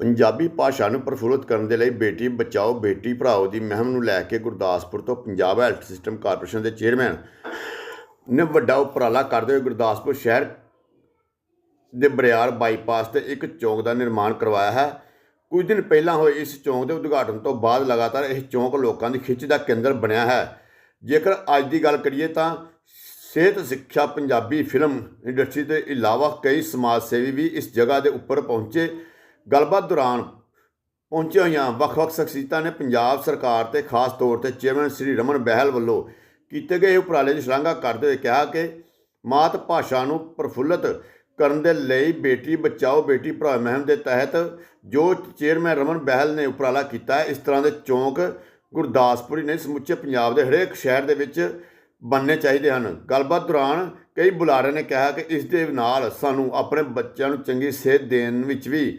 ਪੰਜਾਬੀ ਭਾਸ਼ਾ ਨੂੰ ਪ੍ਰਫੁੱਲਤ ਕਰਨ ਦੇ ਲਈ ਬੇਟੀ ਬਚਾਓ, ਬੇਟੀ ਪੜ੍ਹਾਓ ਦੀ ਮਹਿਮ ਨੂੰ ਲੈ ਕੇ ਗੁਰਦਾਸਪੁਰ ਤੋਂ ਪੰਜਾਬ ਹੈਲਥ ਸਿਸਟਮ ਕਾਰਪੋਰੇਸ਼ਨ ਦੇ ਚੇਅਰਮੈਨ ਨੇ ਵੱਡਾ ਉਪਰਾਲਾ ਕਰਦੇ ਹੋਏ ਗੁਰਦਾਸਪੁਰ ਸ਼ਹਿਰ ਦੇ ਬਰਿਆਰ ਬਾਈਪਾਸ ਤੇ ਇੱਕ ਚੌਂਕ ਦਾ ਨਿਰਮਾਣ ਕਰਵਾਇਆ ਹੈ। ਕੁਝ ਦਿਨ ਪਹਿਲਾਂ ਹੋਏ ਇਸ ਚੌਂਕ ਦੇ ਉਦਘਾਟਨ ਤੋਂ ਬਾਅਦ ਲਗਾਤਾਰ ਇਹ ਚੌਂਕ ਲੋਕਾਂ ਦੀ ਖਿੱਚ ਦਾ ਕੇਂਦਰ ਬਣਿਆ ਹੈ। ਜੇਕਰ ਅੱਜ ਦੀ ਗੱਲ ਕਰੀਏ ਤਾਂ ਸਿਹਤ, ਸਿੱਖਿਆ, ਪੰਜਾਬੀ ਫਿਲਮ ਇੰਡਸਟਰੀ ਦੇ ਇਲਾਵਾ ਕਈ ਸਮਾਜ ਸੇਵੀ ਵੀ ਇਸ ਜਗ੍ਹਾ ਦੇ ਉੱਪਰ ਪਹੁੰਚੇ। ਗੱਲਬਾਤ ਦੌਰਾਨ ਪਹੁੰਚੀਆਂ ਹੋਈਆਂ ਵੱਖ-ਵੱਖ ਸ਼ਖਸੀਅਤਾਂ ਨੇ ਪੰਜਾਬ ਸਰਕਾਰ ਤੇ ਖਾਸ ਤੌਰ ਤੇ ਚੇਅਰਮੈਨ ਸ੍ਰੀ ਰਮਨ ਬਹਿਲ ਵੱਲੋਂ ਕੀਤੇ ਗਏ ਉਪਰਾਲੇ ਦੀ ਸ਼ਲਾਘਾ ਕਰਦੇ ਹੋਏ ਕਿਹਾ ਕਿ ਮਾਤ ਭਾਸ਼ਾ ਨੂੰ ਪ੍ਰਫੁੱਲਤ ਕਰਨ ਦੇ ਲਈ ਬੇਟੀ ਬਚਾਓ, ਬੇਟੀ ਪੜ੍ਹਾਓ ਮੁਹਿੰਮ ਦੇ ਤਹਿਤ ਜੋ ਚੇਅਰਮੈਨ ਰਮਨ ਬਹਿਲ ਨੇ ਉਪਰਾਲਾ ਕੀਤਾ ਹੈ, ਇਸ ਤਰ੍ਹਾਂ ਦੇ ਚੌਂਕ ਗੁਰਦਾਸਪੁਰੀ ਨੇ ਸਮੁੱਚੇ ਪੰਜਾਬ ਦੇ ਹਰੇਕ ਸ਼ਹਿਰ ਦੇ ਵਿੱਚ ਬਣਨੇ ਚਾਹੀਦੇ ਹਨ। ਗੱਲਬਾਤ ਦੌਰਾਨ ਕਈ ਬੁਲਾਰਿਆਂ ਨੇ ਕਿਹਾ ਕਿ ਇਸ ਦੇ ਨਾਲ ਸਾਨੂੰ ਆਪਣੇ ਬੱਚਿਆਂ ਨੂੰ ਚੰਗੀ ਸਿਹਤ ਦੇਣ ਵਿੱਚ ਵੀ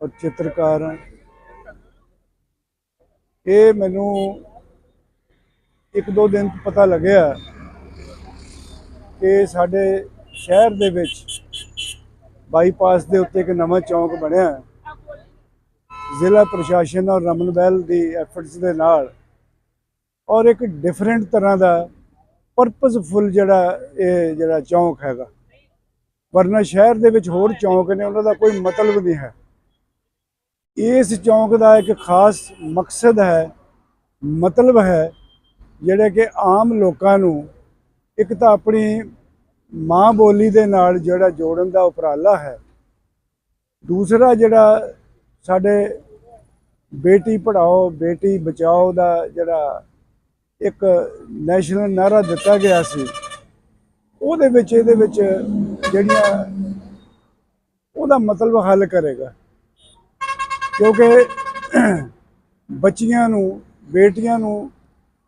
ਔਰ ਚਿੱਤਰਕਾਰ ਹਾਂ ਇਹ ਮੈਨੂੰ ਇੱਕ ਦੋ ਦਿਨ ਪਤਾ ਲੱਗਿਆ ਕਿ ਸਾਡੇ ਸ਼ਹਿਰ ਦੇ ਵਿੱਚ ਬਾਈਪਾਸ ਦੇ ਉੱਤੇ ਇੱਕ ਨਵਾਂ ਚੌਂਕ ਬਣਿਆ। ਜ਼ਿਲ੍ਹਾ ਪ੍ਰਸ਼ਾਸਨ ਔਰ ਰਮਨ ਬਹਿਲ ਦੀ ਐਫਰਟਸ ਦੇ ਨਾਲ ਔਰ ਇੱਕ ਡਿਫਰੈਂਟ ਤਰ੍ਹਾਂ ਦਾ ਪਰਪਸਫੁਲ ਜਿਹੜਾ ਇਹ ਜਿਹੜਾ ਚੌਂਕ ਹੈਗਾ। ਵਰਨਾ ਸ਼ਹਿਰ ਦੇ ਵਿੱਚ ਹੋਰ ਚੌਂਕ ਨੇ, ਉਹਨਾਂ ਦਾ ਕੋਈ ਮਤਲਬ ਨਹੀਂ ਹੈ। ਇਸ ਚੌਂਕ ਦਾ ਇੱਕ ਖਾਸ ਮਕਸਦ ਹੈ, ਮਤਲਬ ਹੈ, ਜਿਹੜੇ ਕਿ ਆਮ ਲੋਕਾਂ ਨੂੰ ਇੱਕ ਤਾਂ ਆਪਣੀ ਮਾਂ ਬੋਲੀ ਦੇ ਨਾਲ ਜਿਹੜਾ ਜੋੜਨ ਦਾ ਉਪਰਾਲਾ ਹੈ। ਦੂਸਰਾ ਜਿਹੜਾ ਸਾਡੇ ਬੇਟੀ ਪੜਾਓ ਬੇਟੀ ਬਚਾਓ ਦਾ ਜਿਹੜਾ ਇੱਕ ਨੈਸ਼ਨਲ ਨਾਰਾ ਦਿੱਤਾ ਗਿਆ ਸੀ, ਉਹਦੇ ਵਿੱਚ, ਇਹਦੇ ਵਿੱਚ ਜਿਹੜੀਆਂ ਉਹਦਾ ਮਤਲਬ ਹੱਲ ਕਰੇਗਾ। ਕਿਉਂਕਿ ਬੱਚੀਆਂ ਨੂੰ, ਬੇਟੀਆਂ ਨੂੰ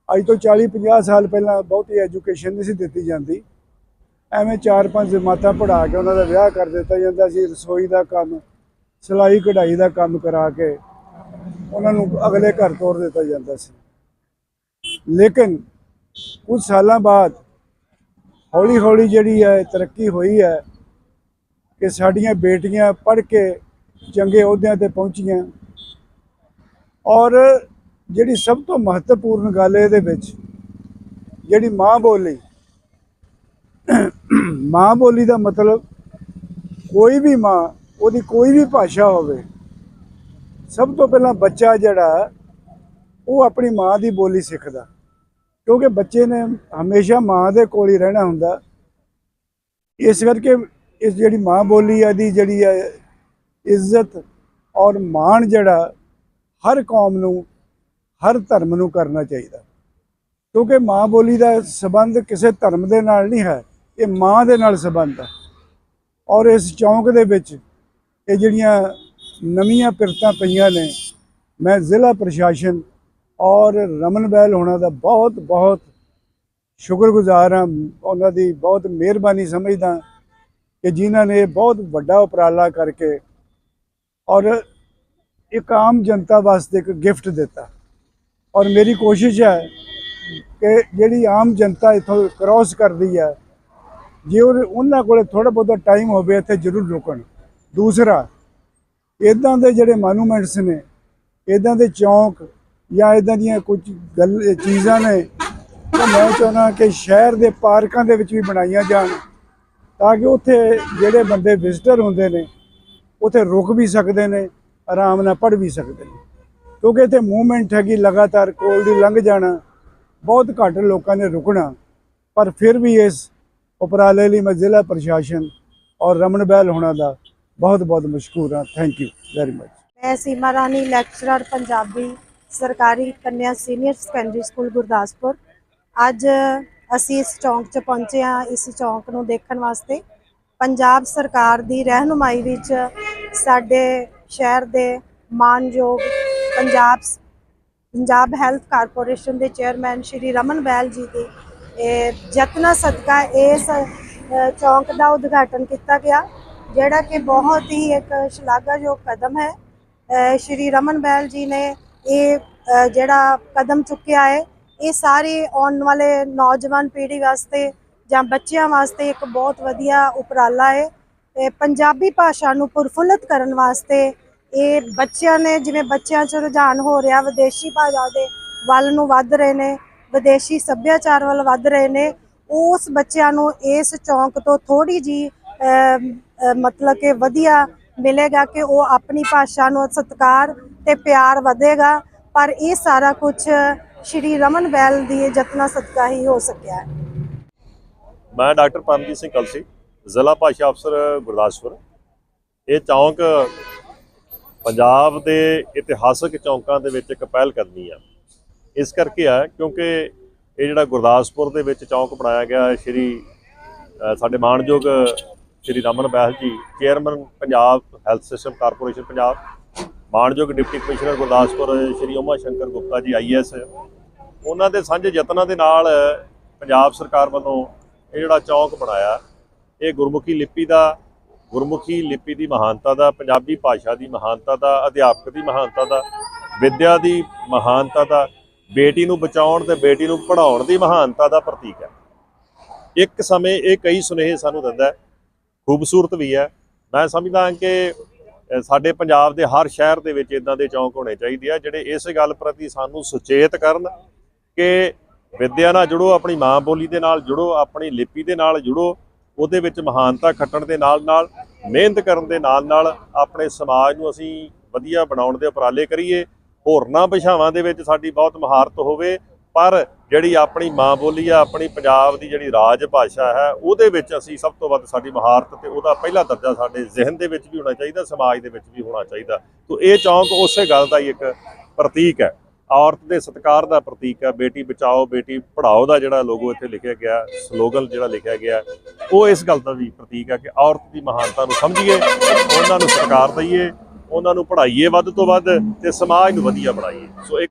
ਅੱਜ ਤੋਂ 40 50 ਸਾਲ ਪਹਿਲਾਂ ਬਹੁਤੀ ਐਜੂਕੇਸ਼ਨ ਨਹੀਂ ਸੀ ਦਿੱਤੀ ਜਾਂਦੀ। ਐਵੇਂ ਚਾਰ ਪੰਜ ਜਮਾਤਾਂ ਪੜ੍ਹਾ ਕੇ ਉਹਨਾਂ ਦਾ ਵਿਆਹ ਕਰ ਦਿੱਤਾ ਜਾਂਦਾ ਸੀ, ਰਸੋਈ ਦਾ ਕੰਮ, ਸਿਲਾਈ ਕਢਾਈ ਦਾ ਕੰਮ ਕਰਾ ਕੇ ਉਹਨਾਂ ਨੂੰ ਅਗਲੇ ਘਰ ਤੋਰ ਦਿੱਤਾ ਜਾਂਦਾ ਸੀ। ਲੇਕਿਨ ਕੁਝ ਸਾਲਾਂ ਬਾਅਦ ਹੌਲੀ ਹੌਲੀ ਜਿਹੜੀ ਹੈ, ਤਰੱਕੀ ਹੋਈ ਹੈ ਕਿ ਸਾਡੀਆਂ ਬੇਟੀਆਂ ਪੜ੍ਹ ਕੇ ਚੰਗੇ ਅਹੁਦਿਆਂ ਤੇ ਪਹੁੰਚੀਆਂ। ਔਰ ਜਿਹੜੀ ਸਭ ਤੋਂ ਮਹੱਤਵਪੂਰਨ ਗੱਲ ਇਹਦੇ ਵਿੱਚ, ਜਿਹੜੀ ਮਾਂ ਬੋਲੀ ਮਾਂ ਬੋਲੀ ਦਾ ਮਤਲਬ ਕੋਈ ਵੀ ਮਾਂ, ਉਹਦੀ ਕੋਈ ਵੀ ਭਾਸ਼ਾ ਹੋਵੇ, ਸਭ ਤੋਂ ਪਹਿਲਾਂ ਬੱਚਾ ਜਿਹੜਾ, ਉਹ ਆਪਣੀ ਮਾਂ ਦੀ ਬੋਲੀ ਸਿੱਖਦਾ। ਕਿਉਂਕਿ ਬੱਚੇ ਨੇ ਹਮੇਸ਼ਾ ਮਾਂ ਦੇ ਕੋਲ ਹੀ ਰਹਿਣਾ ਹੁੰਦਾ। ਇਸ ਕਰਕੇ ਇਸ ਜਿਹੜੀ ਮਾਂ ਬੋਲੀ ਆ ਦੀ ਜਿਹੜੀ ਹੈ ਇੱਜ਼ਤ ਔਰ ਮਾਣ ਜਿਹੜਾ ਹਰ ਕੌਮ ਨੂੰ, ਹਰ ਧਰਮ ਨੂੰ ਕਰਨਾ ਚਾਹੀਦਾ। ਕਿਉਂਕਿ ਮਾਂ ਬੋਲੀ ਦਾ ਸਬੰਧ ਕਿਸੇ ਧਰਮ ਦੇ ਨਾਲ ਨਹੀਂ ਹੈ, ਇਹ ਮਾਂ ਦੇ ਨਾਲ ਸਬੰਧ ਹੈ। ਔਰ ਇਸ ਚੌਂਕ ਦੇ ਵਿੱਚ ਇਹ ਜਿਹੜੀਆਂ ਨਵੀਆਂ ਪਿਰਤਾਂ ਪਈਆਂ ਨੇ, ਮੈਂ ਜ਼ਿਲ੍ਹਾ ਪ੍ਰਸ਼ਾਸਨ ਔਰ ਰਮਨ ਬੈਲ ਹੋਣਾ ਦਾ ਬਹੁਤ ਬਹੁਤ ਸ਼ੁਕਰਗੁਜ਼ਾਰ ਹਾਂ। ਉਹਨਾਂ ਦੀ ਬਹੁਤ ਮਿਹਰਬਾਨੀ ਸਮਝਦਾ ਕਿ ਜਿਨ੍ਹਾਂ ਨੇ ਬਹੁਤ ਵੱਡਾ ਉਪਰਾਲਾ ਕਰਕੇ ਔਰ ਇੱਕ ਆਮ ਜਨਤਾ ਵਾਸਤੇ ਇੱਕ ਗਿਫਟ ਦਿੱਤਾ। ਔਰ ਮੇਰੀ ਕੋਸ਼ਿਸ਼ ਹੈ ਕਿ ਜਿਹੜੀ ਆਮ ਜਨਤਾ ਇਥੋਂ ਕ੍ਰਾਸ ਕਰਦੀ ਹੈ, ਜੇ ਉਹਨਾਂ ਕੋਲੇ ਥੋੜਾ ਬਹੁਤਾ ਟਾਈਮ ਹੋਵੇ, ਇੱਥੇ ਜ਼ਰੂਰ ਰੁਕਣ। ਦੂਸਰਾ ਇਦਾਂ ਦੇ ਜਿਹੜੇ ਮੋਨੂਮੈਂਟਸ ਨੇ ਇਦਾਂ ਦੇ ਚੌਂਕ ਜਾਂ ਇਦਾਂ ਦੀਆਂ ਕੁਝ ਗੱਲ, ਚੀਜ਼ਾਂ ਨੇ, ਤਾਂ ਮੈਂ ਚਾਹੁੰਦਾ ਕਿ ਸ਼ਹਿਰ ਦੇ ਪਾਰਕਾਂ ਦੇ ਵਿੱਚ ਵੀ ਬਣਾਈਆਂ ਜਾਣ, ਤਾਂ ਕਿ ਉੱਥੇ ਜਿਹੜੇ ਬੰਦੇ ਵਿਜ਼ਿਟਰ ਹੁੰਦੇ ਨੇ ਉੱਥੇ ਰੁਕ ਵੀ ਸਕਦੇ ਨੇ, ਆਰਾਮ ਨਾਲ ਪੜ੍ਹ ਵੀ ਸਕਦੇ ਨੇ। ਕਿਉਂਕਿ ਇੱਥੇ ਮੂਵਮੈਂਟ ਹੈਗੀ, ਲਗਾਤਾਰ ਕੋਲ ਦੀ ਲੰਘ ਜਾਣਾ, ਬਹੁਤ ਘੱਟ ਲੋਕਾਂ ਨੇ ਰੁਕਣਾ। ਪਰ ਫਿਰ ਵੀ ਇਸ ਉਪਰਾਲੇ ਲਈ ਮੈਂ ਜ਼ਿਲ੍ਹਾ ਪ੍ਰਸ਼ਾਸਨ ਔਰ ਰਮਨ ਬਹਿਲ ਹੋਣਾ ਦਾ ਬਹੁਤ ਬਹੁਤ ਮਸ਼ਕੂਰ ਹਾਂ। ਥੈਂਕ ਯੂ ਵੈਰੀ ਮਚ ਮੈਂ ਸੀਮਾ ਰਾਣੀ ਲੈਕਚਰਰ ਪੰਜਾਬੀ, ਸਰਕਾਰੀ ਕੰਨਿਆ ਸੀਨੀਅਰ ਸੈਕੰਡਰੀ ਸਕੂਲ ਗੁਰਦਾਸਪੁਰ। ਅੱਜ ਅਸੀਂ ਇਸ ਚੌਂਕ 'ਚ ਪਹੁੰਚੇ ਹਾਂ, ਇਸ ਚੌਂਕ ਨੂੰ ਦੇਖਣ ਵਾਸਤੇ। ਪੰਜਾਬ ਸਰਕਾਰ ਦੀ ਰਹਿਨੁਮਾਈ ਵਿੱਚ ਸਾਡੇ ਸ਼ਹਿਰ ਦੇ ਮਾਨਯੋਗ ਪੰਜਾਬ ਪੰਜਾਬ ਹੈਲਥ ਕਾਰਪੋਰੇਸ਼ਨ ਦੇ ਚੇਅਰਮੈਨ ਸ਼੍ਰੀ ਰਮਨ ਬੈਲ ਜੀ ਦੀ, ਇਹ ਯਤਨਾ ਸਦਕਾ ਇਸ ਚੌਂਕ ਦਾ ਉਦਘਾਟਨ ਕੀਤਾ ਗਿਆ, ਜਿਹੜਾ ਕਿ ਬਹੁਤ ਹੀ ਇੱਕ ਸ਼ਲਾਘਾਯੋਗ ਕਦਮ ਹੈ। ਸ਼੍ਰੀ ਰਮਨ ਬੈਲ ਜੀ ਨੇ ਇਹ ਜਿਹੜਾ ਕਦਮ ਚੁੱਕਿਆ ਹੈ, ਇਹ ਸਾਰੇ ਆਉਣ ਵਾਲੇ ਨੌਜਵਾਨ ਪੀੜ੍ਹੀ ਵਾਸਤੇ ਜਾਂ ਬੱਚਿਆਂ ਵਾਸਤੇ ਇੱਕ ਬਹੁਤ ਵਧੀਆ ਉਪਰਾਲਾ ਹੈ। ਤੇ ਪੰਜਾਬੀ ਭਾਸ਼ਾ ਨੂੰ ਪ੍ਰਫੁੱਲਤ ਕਰਨ ਵਾਸਤੇ ਇਹ ਬੱਚਿਆਂ ਨੇ, ਜਿਵੇਂ ਬੱਚਿਆਂ 'ਚ ਰੁਝਾਨ ਹੋ ਰਿਹਾ, ਵਿਦੇਸ਼ੀ ਭਾਸ਼ਾ ਦੇ ਵੱਲ ਨੂੰ ਵੱਧ ਰਹੇ ਨੇ, ਵਿਦੇਸ਼ੀ ਸੱਭਿਆਚਾਰ ਵੱਲ ਵੱਧ ਰਹੇ ਨੇ, ਉਸ ਬੱਚਿਆਂ ਨੂੰ ਇਸ ਚੌਂਕ ਤੋਂ ਥੋੜੀ ਜੀ ਮਤਲਬ ਕਿ ਵਧੀਆ ਮਿਲੇਗਾ ਕਿ ਉਹ ਆਪਣੀ ਭਾਸ਼ਾ ਨੂੰ ਸਤਿਕਾਰ ਤੇ ਪਿਆਰ ਵਧੇਗਾ, ਪਰ ਇਹ ਸਾਰਾ ਕੁਝ ਸ਼੍ਰੀ ਰਮਨ ਬੈਲ ਦੀ ਯਤਨਾਂ ਸਦਕਾ ਹੀ ਹੋ ਸਕਿਆ ਹੈ। ਮੈਂ ਡਾਕਟਰ ਪਰਮਜੀਤ ਸਿੰਘ ਕਲਸੀ। ਜ਼ਿਲ੍ਹਾ ਭਾਸ਼ਾ ਅਫਸਰ ਗੁਰਦਾਸਪੁਰ। ਇਹ ਚੌਂਕ ਪੰਜਾਬ ਦੇ ਇਤਿਹਾਸਕ ਚੌਂਕਾਂ ਦੇ ਵਿੱਚ ਇੱਕ ਪਹਿਲ ਕਰਨੀ ਆ। ਇਸ ਕਰਕੇ ਆ, ਕਿਉਂਕਿ ਇਹ ਜਿਹੜਾ ਗੁਰਦਾਸਪੁਰ ਦੇ ਵਿੱਚ ਚੌਂਕ ਬਣਾਇਆ ਗਿਆ ਸ਼੍ਰੀ ਸਾਡੇ ਮਾਣਯੋਗ Shri Raman Bahl ji, chairman Punjab health system corporation Punjab, ਮਾਣਯੋਗ deputy commissioner Gurdaspur Shri Uma Shankar Gupta ji IAS ਉਹਨਾਂ ਦੇ ਸਾਂਝੇ ਯਤਨਾਂ ਦੇ ਨਾਲ ਪੰਜਾਬ ਸਰਕਾਰ ਵੱਲੋਂ ਇਹ ਜਿਹੜਾ ਚੌਂਕ ਬਣਾਇਆ। ਇਹ ਗੁਰਮੁਖੀ ਲਿਪੀ ਦਾ, ਗੁਰਮੁਖੀ ਲਿਪੀ ਦੀ ਮਹਾਨਤਾ ਦਾ, ਪੰਜਾਬੀ ਭਾਸ਼ਾ ਦੀ ਮਹਾਨਤਾ ਦਾ, ਅਧਿਆਪਕ ਦੀ ਮਹਾਨਤਾ ਦਾ, ਵਿਦਿਆ ਦੀ ਮਹਾਨਤਾ ਦਾ, ਬੇਟੀ ਨੂੰ ਬਚਾਉਣ ਤੇ ਬੇਟੀ ਨੂੰ ਪੜ੍ਹਾਉਣ ਦੀ ਮਹਾਨਤਾ ਦਾ ਪ੍ਰਤੀਕ ਹੈ। ਇੱਕ ਸਮੇਂ ਇਹ ਕਈ ਸੁਨੇਹੇ ਸਾਨੂੰ ਦਿੰਦਾ ਖੂਬਸੂਰਤ ਵੀ ਹੈ। ਮੈਂ ਸਮਝਦਾ ਕਿ ਸਾਡੇ ਪੰਜਾਬ ਦੇ ਹਰ ਸ਼ਹਿਰ ਦੇ ਵਿੱਚ ਇਦਾਂ ਦੇ ਚੌਂਕ ਹੋਣੇ ਚਾਹੀਦੇ ਆ, ਜਿਹੜੇ ਇਸ ਗੱਲ ਪ੍ਰਤੀ ਸਾਨੂੰ ਸੁਚੇਤ ਕਰਨ ਕਿ ਵਿਦਿਆ ਨਾਲ ਜੁੜੋ, ਆਪਣੀ ਮਾਂ ਬੋਲੀ ਦੇ ਨਾਲ ਜੁੜੋ, ਆਪਣੀ ਲਿਪੀ ਦੇ ਨਾਲ ਜੁੜੋ ਉਹਦੇ ਵਿੱਚ ਮਹਾਨਤਾ ਖੱਟਣ ਦੇ ਨਾਲ ਨਾਲ ਮਿਹਨਤ ਕਰਨ ਦੇ ਨਾਲ ਨਾਲ ਆਪਣੇ ਸਮਾਜ ਨੂੰ ਅਸੀਂ ਵਧੀਆ ਬਣਾਉਣ ਦੇ ਉਪਰਾਲੇ ਕਰੀਏ। ਹੋਰਨਾਂ ਭਾਸ਼ਾਵਾਂ ਦੇ ਵਿੱਚ ਸਾਡੀ ਬਹੁਤ ਮਹਾਰਤ ਹੋਵੇ, ਪਰ ਜਿਹੜੀ ਆਪਣੀ ਮਾਂ ਬੋਲੀ ਆ, ਆਪਣੀ ਪੰਜਾਬ ਦੀ ਜਿਹੜੀ ਰਾਜ ਭਾਸ਼ਾ ਹੈ, ਉਹਦੇ ਵਿੱਚ ਅਸੀਂ ਸਭ ਤੋਂ ਵੱਧ ਸਾਡੀ ਮਹਾਰਤ ਤੇ ਉਹਦਾ ਪਹਿਲਾ ਦਰਜਾ ਸਾਡੇ ਜ਼ਿਹਨ ਦੇ ਵਿੱਚ ਵੀ ਹੋਣਾ ਚਾਹੀਦਾ, ਸਮਾਜ ਦੇ ਵਿੱਚ ਵੀ ਹੋਣਾ ਚਾਹੀਦਾ। ਤੋਂ ਇਹ ਚੌਂਕ ਉਸੇ ਗੱਲ ਦਾ ਹੀ ਇੱਕ ਪ੍ਰਤੀਕ ਹੈ। ਔਰਤ ਦੇ ਸਤਿਕਾਰ ਦਾ ਪ੍ਰਤੀਕ ਹੈ ਬੇਟੀ ਬਚਾਓ, ਬੇਟੀ ਪੜ੍ਹਾਓ ਦਾ ਜਿਹੜਾ ਲੋਗੋ ਇੱਥੇ ਲਿਖਿਆ ਗਿਆ, ਸਲੋਗਨ ਜਿਹੜਾ ਲਿਖਿਆ ਗਿਆ, ਉਹ ਇਸ ਗੱਲ ਦਾ ਵੀ ਪ੍ਰਤੀਕ ਹੈ ਕਿ ਔਰਤ ਦੀ ਮਹਾਨਤਾ ਨੂੰ ਸਮਝੀਏ, ਉਹਨਾਂ ਨੂੰ ਸਤਿਕਾਰ ਦਈਏ, ਉਹਨਾਂ ਨੂੰ ਪੜ੍ਹਾਈਏ ਵੱਧ ਤੋਂ ਵੱਧ ਤੇ ਸਮਾਜ ਨੂੰ ਵਧੀਆ ਬਣਾਈਏ। ਸੋ ਇੱਕ